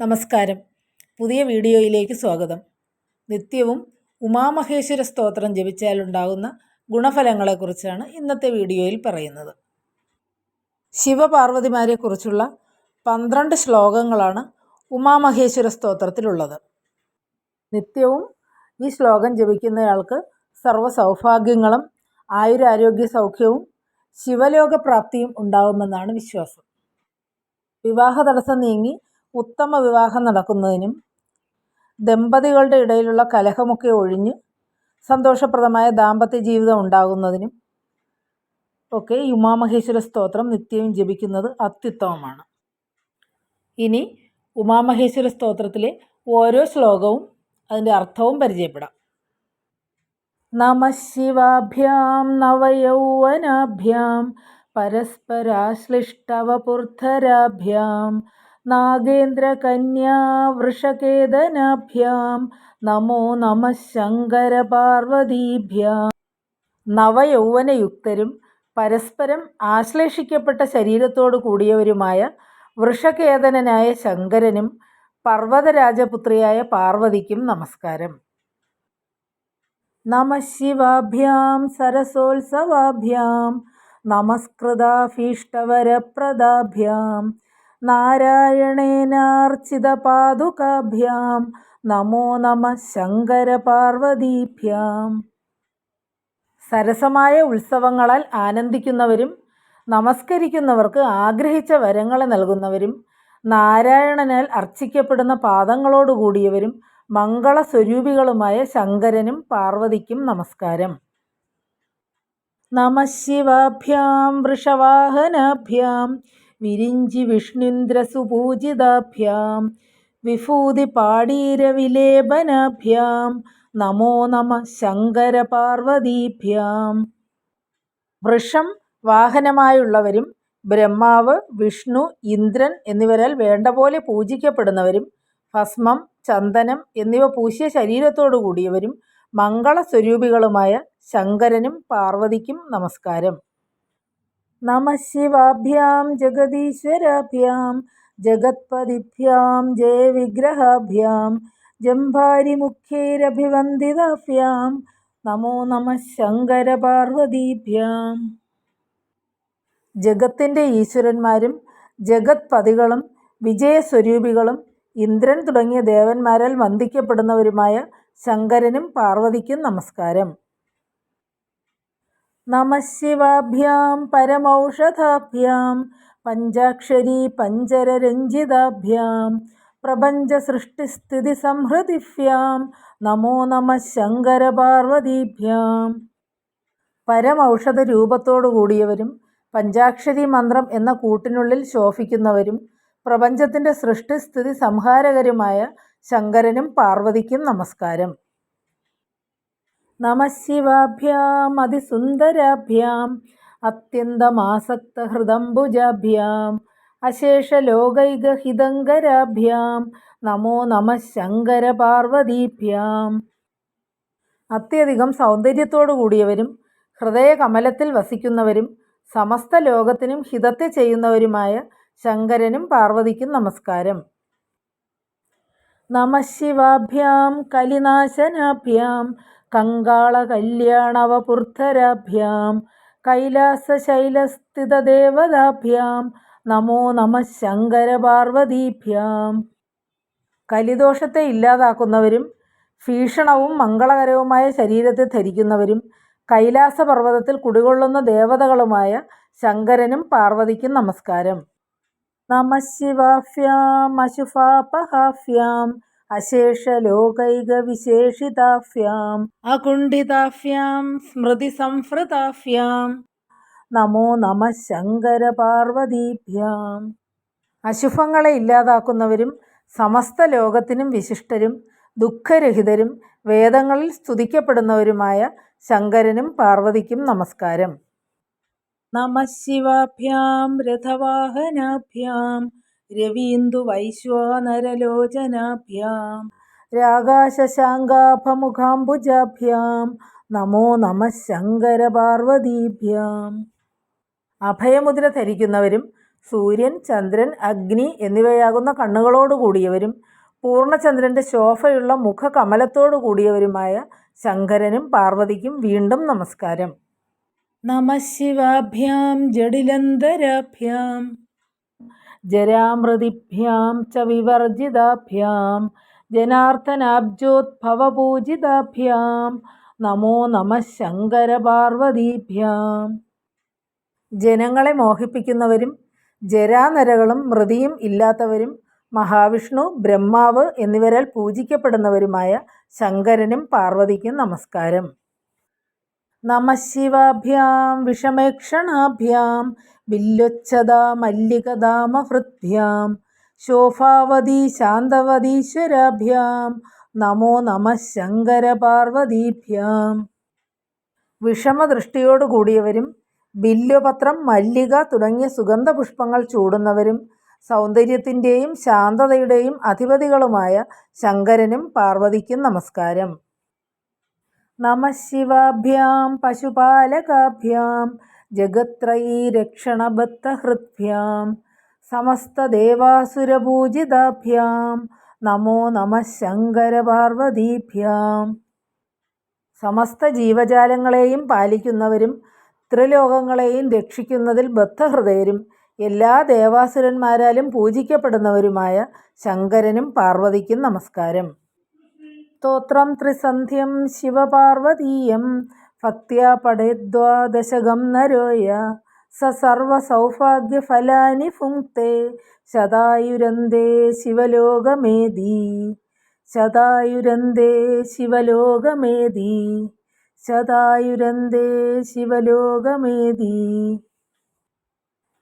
നമസ്കാരം. പുതിയ വീഡിയോയിലേക്ക് സ്വാഗതം. നിത്യവും ഉമാമഹേശ്വര സ്തോത്രം ജപിച്ചാലുണ്ടാകുന്ന ഗുണഫലങ്ങളെക്കുറിച്ചാണ് ഇന്നത്തെ വീഡിയോയിൽ പറയുന്നത്. ശിവപാർവതിമാരെക്കുറിച്ചുള്ള പന്ത്രണ്ട് ശ്ലോകങ്ങളാണ് ഉമാമഹേശ്വര സ്തോത്രത്തിലുള്ളത്. നിത്യവും ഈ ശ്ലോകം ജപിക്കുന്നയാൾക്ക് സർവ സൗഭാഗ്യങ്ങളും ആയുരാരോഗ്യ സൗഖ്യവും ശിവലോകപ്രാപ്തിയും ഉണ്ടാകുമെന്നാണ് വിശ്വാസം. വിവാഹ തടസ്സം നീങ്ങി ഉത്തമ വിവാഹം നടക്കുന്നതിനും ദമ്പതികളുടെ ഇടയിലുള്ള കലഹമൊക്കെ ഒഴിഞ്ഞ് സന്തോഷപ്രദമായ ദാമ്പത്യ ജീവിതം ഉണ്ടാകുന്നതിനും ഒക്കെ ഉമാമഹേശ്വര സ്തോത്രം നിത്യവും ജപിക്കുന്നത് അത്യുത്തമമാണ്. ഇനി ഉമാമഹേശ്വര സ്തോത്രത്തിലെ ഓരോ ശ്ലോകവും അതിന്റെ അർത്ഥവും പരിചയപ്പെടാം. നമ ശിവാഭ്യാം നവയൗവനാഭ്യാം പരസ്പരാശ്ലിഷ്ടവപുർധരാഭ്യാം നാഗേന്ദ്രകന്യാ വൃഷകേതനാഭ്യാം. നമോ നമ ശങ്കരപാർവതീഭ്യാം നവയൗവനയുക്തരും പരസ്പരം ആശ്ലേഷിക്കപ്പെട്ട ശരീരത്തോടു കൂടിയവരുമായ വൃഷകേതനായ ശങ്കരനും പർവതരാജപുത്രിയായ പാർവതിക്കും നമസ്കാരം. നമ ശിവാഭ്യാം സരസോത്സവാഭ്യാം. നമസ്കൃതാഭീഷ്ടവരപ്രദാഭ്യാം. നാരായണേനാർച്ചിതപാദുകാഭ്യാം. നമോ നമ ശങ്കര പാർവതീഭ്യാം സരസമായ ഉത്സവങ്ങളാൽ ആനന്ദിക്കുന്നവരും നമസ്കരിക്കുന്നവർക്ക് ആഗ്രഹിച്ച വരങ്ങളെ നൽകുന്നവരും നാരായണനാൽ അർച്ചിക്കപ്പെടുന്ന പാദങ്ങളോടുകൂടിയവരും മംഗളസ്വരൂപികളുമായ ശങ്കരനും പാർവതിക്കും നമസ്കാരം. നമ ശിവാഭ്യാം വൃഷവാഹനാഭ്യാം. വിരിഞ്ചി വിഷ്ണുന്ദ്രസുപൂജിതാഭ്യാം. വിഭൂതി പാടീരവിലേപനാഭ്യാം. നമോ നമ ശങ്കര പാർവതീഭ്യാം വൃഷം വാഹനമായുള്ളവരും ബ്രഹ്മാവ് വിഷ്ണു ഇന്ദ്രൻ എന്നിവരാൽ വേണ്ട പോലെ പൂജിക്കപ്പെടുന്നവരും ഭസ്മം ചന്ദനം എന്നിവ പൂശിയ ശരീരത്തോടു കൂടിയവരും മംഗളസ്വരൂപികളുമായ ശങ്കരനും പാർവതിക്കും നമസ്കാരം. നമ ശിവാഭ്യാം ജഗദീശ്വരാഭ്യാം ജഗത്പതിഭ്യാം ജയവിഗ്രഹാഭ്യാം ജംഭാരിമുഖ്യൈരഭിവന്ദിതാഭ്യാം നമോ നമ ശങ്കരപാർവതീഭ്യാം ജഗത്തിന്റെ ഈശ്വരന്മാരും ജഗത്പതികളും വിജയസ്വരൂപികളും ഇന്ദ്രൻ തുടങ്ങിയ ദേവന്മാരാൽ വന്ദിക്കപ്പെടുന്നവരുമായ ശങ്കരനും പാർവതിക്കും നമസ്കാരം. നമ ശിവാഭ്യാം പരമൗഷധാഭ്യാം പഞ്ചാക്ഷരി പഞ്ചരരഞ്ജിതാഭ്യാം പ്രപഞ്ചസൃഷ്ടിസ്ഥിതി സംഹൃതിഭ്യം നമോ നമ ശങ്കരപാർവതീഭ്യാം. പരമൗഷധ രൂപത്തോടു കൂടിയവരും പഞ്ചാക്ഷരി മന്ത്രം എന്ന കൂട്ടിനുള്ളിൽ ശോഭിക്കുന്നവരും പ്രപഞ്ചത്തിന്റെ സൃഷ്ടിസ്ഥിതി സംഹാരകരുമായ ശങ്കരനും പാർവതിക്കും നമസ്കാരം. നമ ശിവാഭ്യാം അതിസുന്ദരാഭ്യാം അത്യന്തമാസക്തഹൃദംബുജാഭ്യാം അശേഷലോകൈകഹിതങ്കരാഭ്യാം നമോ നമ ശങ്കര പാർവതീഭ്യം അത്യധികം സൗന്ദര്യത്തോടു കൂടിയവരും ഹൃദയകമലത്തിൽ വസിക്കുന്നവരും സമസ്ത ലോകത്തിനും ഹിതത്തെ ചെയ്യുന്നവരുമായ ശങ്കരനും പാർവതിക്കും നമസ്കാരം. നമ ശിവാഭ്യം കലിനാശനാഭ്യാം കങ്കാളകല്യാണവപുർധരാഭ്യാം കൈലാസശൈലസ്ഥിതദേവതാഭ്യാം നമോ നമ ശങ്കരപാർവതീഭ്യാം. കലിദോഷത്തെ ഇല്ലാതാക്കുന്നവരും ഭീഷണവും മംഗളകരവുമായ ശരീരത്തെ ധരിക്കുന്നവരും കൈലാസപർവതത്തിൽ കുടികൊള്ളുന്ന ദേവതകളുമായ ശങ്കരനും പാർവതിക്കും നമസ്കാരം. നമ ശിവാഫ്യാം അശുഭാപഹാഭ്യാം. അശേഷലോകൈകവിശേഷിതാഭ്യാം സ്മൃതി സ്മൃതിസംഹൃതാഭ്യാം നമോ നമ ശങ്കര പാർവതീഭ്യാം അശുഭങ്ങളെ ഇല്ലാതാക്കുന്നവരും സമസ്ത ലോകത്തിനും വിശിഷ്ടരും ദുഃഖരഹിതരും വേദങ്ങളിൽ സ്തുതിക്കപ്പെടുന്നവരുമായ ശങ്കരനും പാർവതിക്കും നമസ്കാരം. നമ ശിവാഭ്യാം രഥവാഹനാഭ്യാം രവീന്ദുവൈശ്വാനരലോചനാഭ്യാം രാഗാശശാങ്കാഭമുഖാംബുജാഭ്യാം. നമോ നമ ശങ്കര പാർവതീഭ്യാം അഭയമുദ്ര ധരിക്കുന്നവരും സൂര്യൻ ചന്ദ്രൻ അഗ്നി എന്നിവയാകുന്ന കണ്ണുകളോട് കൂടിയവരും പൂർണചന്ദ്രന്റെ ശോഭയുള്ള മുഖകമലത്തോടു കൂടിയവരുമായ ശങ്കരനും പാർവതിക്കും വീണ്ടും നമസ്കാരം. നമ ശിവാഭ്യാം ജഡിലന്തരാഭ്യാം ജരാമൃതിഭ്യാം ച വിവർജിതാഭ്യാം. ജനാർദ്ദനാബ്ജോദ്ഭവപൂജിതാഭ്യാം നമോ നമ ശങ്കരപാർവതീഭ്യാം. ജനങ്ങളെ മോഹിപ്പിക്കുന്നവരും ജരാനരകളും മൃതിയും ഇല്ലാത്തവരും മഹാവിഷ്ണു ബ്രഹ്മാവ് എന്നിവരാൽ പൂജിക്കപ്പെടുന്നവരുമായ ശങ്കരനും പാർവതിക്കും നമസ്കാരം. നമ ശിവാഭ്യാം വിഷമേക്ഷണാഭ്യാം വില്ലോച്ഛത മല്ലികദാമഹൃദ്ഭ്യാം ശോഭാവതി ശാന്തവതീശ്വരാഭ്യാം നമോ നമ ശങ്കരപാർവതീഭ്യാം. വിഷമദൃഷ്ടിയോടു കൂടിയവരും ബില്ലുപത്രം മല്ലിക തുടങ്ങിയ സുഗന്ധപുഷ്പങ്ങൾ ചൂടുന്നവരും സൗന്ദര്യത്തിന്റെയും ശാന്തതയുടെയും അധിപതികളുമായ ശങ്കരനും പാർവതിക്കും നമസ്കാരം. നമ ശിവാഭ്യാം പശുപാലകാഭ്യാം ജഗത്രയീ രക്ഷണബദ്ധഹൃദ്ഭ്യാം സമസ്തദേവാസുരപൂജിതാഭ്യാം നമോ നമ ശങ്കരപാർവതീഭ്യാം. സമസ്ത ജീവജാലങ്ങളെയും പാലിക്കുന്നവരും ത്രിലോകങ്ങളെയും രക്ഷിക്കുന്നതിൽ ബദ്ധഹൃദയരും എല്ലാ ദേവാസുരന്മാരാലും പൂജിക്കപ്പെടുന്നവരുമായ ശങ്കരനും പാർവതിക്കും നമസ്കാരം. സ്തോത്രം ത്രിസന്ധ്യം ശിവപാർവതീയം ഭക്തിയാ പടേദ്വാദശകം നരോയ സ സർവസൗഭാഗ്യഫലാനി ഫുങ്ക്തേ ശതായുരന്തേ ശിവലോകമേദി ശതായുരന്തേ ശിവലോകമേദി ശതായുരന്തേ ശിവലോകമേദി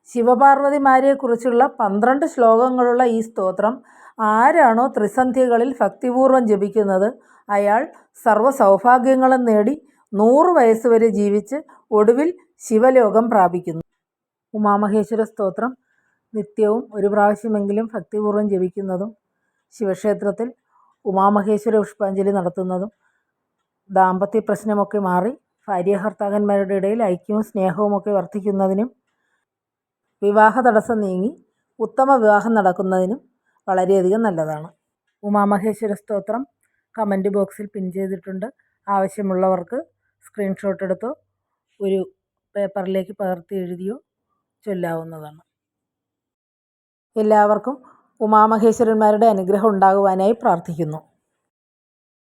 ശിവപാർവതിമാരെക്കുറിച്ചുള്ള പന്ത്രണ്ട് ശ്ലോകങ്ങളുള്ള ഈ സ്തോത്രം ആരാണോ ത്രിസന്ധ്യകളിൽ ഭക്തിപൂർവം ജപിക്കുന്നത്? അയാൾ സർവസൗഭാഗ്യങ്ങളും നേടി നൂറ് വയസ്സ് വരെ ജീവിച്ച് ഒടുവിൽ ശിവലോകം പ്രാപിക്കുന്നു. ഉമാമഹേശ്വര സ്തോത്രം. നിത്യവും ഒരു പ്രാവശ്യമെങ്കിലും ഭക്തിപൂർവം ജപിക്കുന്നതും ശിവക്ഷേത്രത്തിൽ ഉമാമഹേശ്വര പുഷ്പാഞ്ജലി നടത്തുന്നതും ദാമ്പത്യ പ്രശ്നമൊക്കെ മാറി ഭാര്യാഭർത്താക്കന്മാരുടെ ഇടയിൽ ഐക്യവും സ്നേഹവുമൊക്കെ വർദ്ധിക്കുന്നതിനും വിവാഹ തടസ്സം നീങ്ങി ഉത്തമ വിവാഹം നടക്കുന്നതിനും വളരെയധികം നല്ലതാണ്. ഉമാമഹേശ്വര സ്തോത്രം കമന്റ് ബോക്സിൽ പിൻ ചെയ്തിട്ടുണ്ട്. ആവശ്യമുള്ളവർക്ക് സ്ക്രീൻഷോട്ട് എടുത്തോ ഒരു പേപ്പറിലേക്ക് പകർത്തി എഴുതിയോ ചൊല്ലാവുന്നതാണ്. എല്ലാവർക്കും ഉമാമഹേശ്വരന്മാരുടെ അനുഗ്രഹം ഉണ്ടാകുവാനായി പ്രാർത്ഥിക്കുന്നു.